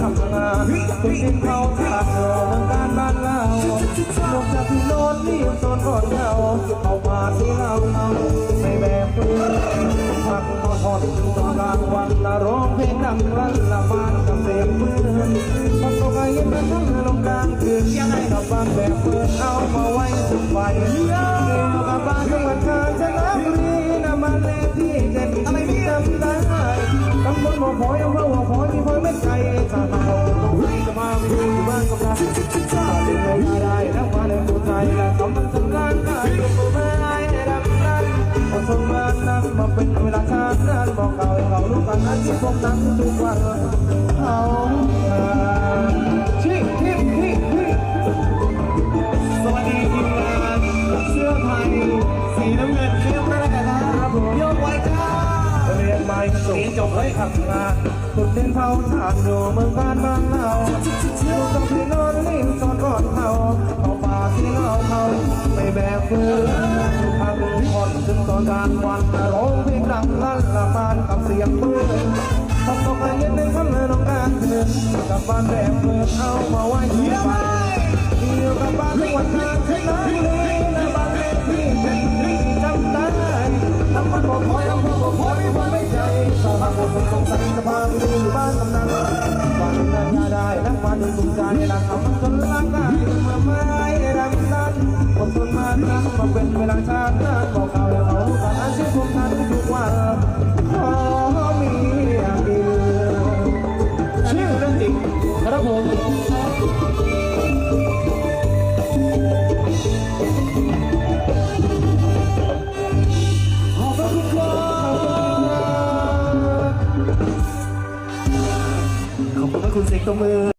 ทำงานเมืองการบ้านเราลงจากที่โน้นนี่โซนก่อนเราเอามาที่เราเอาในแบบปืนพักนอนทอดตอนกลางวันละร้องเพลงดังลั่นละมานกับเสียงปืนพันกตกไอ้เย็นกันทั้งลงกลางคืนยังไงกับบ้านแบบเปืนเอามาไว้สุดไฟเดียวกับบ้านจังหวัดกาญจนบุรีนะมันเลที่เจ็ดอะไรที่จำได้ตำบลบ่อพอยอำเภอบ่อพอย เป็นเวลาชาตินั้นบอกเขาให้เขารู้กันนั้นที่พวกนั้นทุกวันเขาชิฮิฮิฮิสวัสดีทีมงานเสื้อไทยสีน้ำเงินเรียบร้อยแล้วนะครับโยกไว้จ้าเรียนไม่จบจบให้ทำงานสุดเด่นเท่าชาติอยู่เมืองการบ้านเราอยู่กับพี่นอนนิ่งสอนก่อนเขาเอาป่าที่เราเขาไม่แบกฟืนท กางวันร้องเพลงดังลั่นละมานกับเสียงปืนทำตกเย็นในคำเนินของการคืนกับบ้านแบกฟืนเอามาไว้ที่บ้านเดียวกับบ้านวันงานที่น้ำลีและบ้านเลขที่เป็นจำได้ทำมันบอกคอยเอาพวกบอกคอยไม่พอไม่ใจสภาพคนสงสัยสภาพดีบ้านกำนันวันนั้นยาได้นักวันหนึ่งสุขใจรักทำมันจนร่างกายมื่ไม่รักนั้นคนทนมานักมาเป็นเวลาชาตินั้นบอกเขาให้เขอ